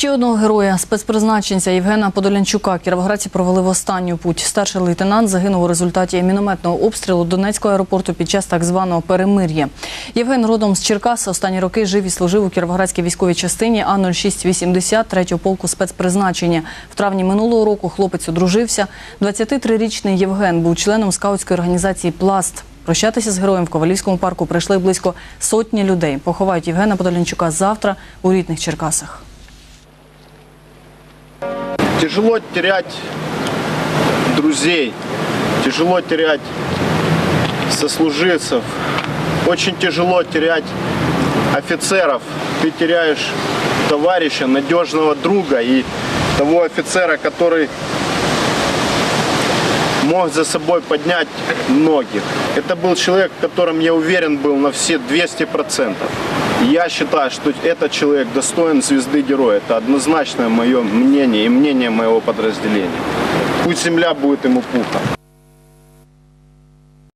Ще одного героя спецпризначенця Євгена Подолянчука кіровоградці провели в останню путь. Старший лейтенант загинув у результаті мінометного обстрілу Донецького аеропорту під час так званого перемир'я. Євген родом з Черкас. Останні роки жив і служив у кіровоградській військовій частині А 0680 3-го полку спецпризначення. В травні минулого року хлопець одружився. 23-річний Євген був членом скаутської організації Пласт. Прощатися з героєм в Ковалівському парку прийшли близько сотні людей. Поховають Євгена Подолянчука завтра у рідних Черкасах. Тяжело терять друзей, тяжело терять сослуживцев, очень тяжело терять офицеров. Ты теряешь товарища, надежного друга и того офицера, который мог за собой поднять многих. Это был человек, в котором я уверен был на все 200%. И Я считаю, что этот человек достоин звезды героя. Это однозначное мое мнение и мнение моего подразделения. Пусть земля будет ему пухом.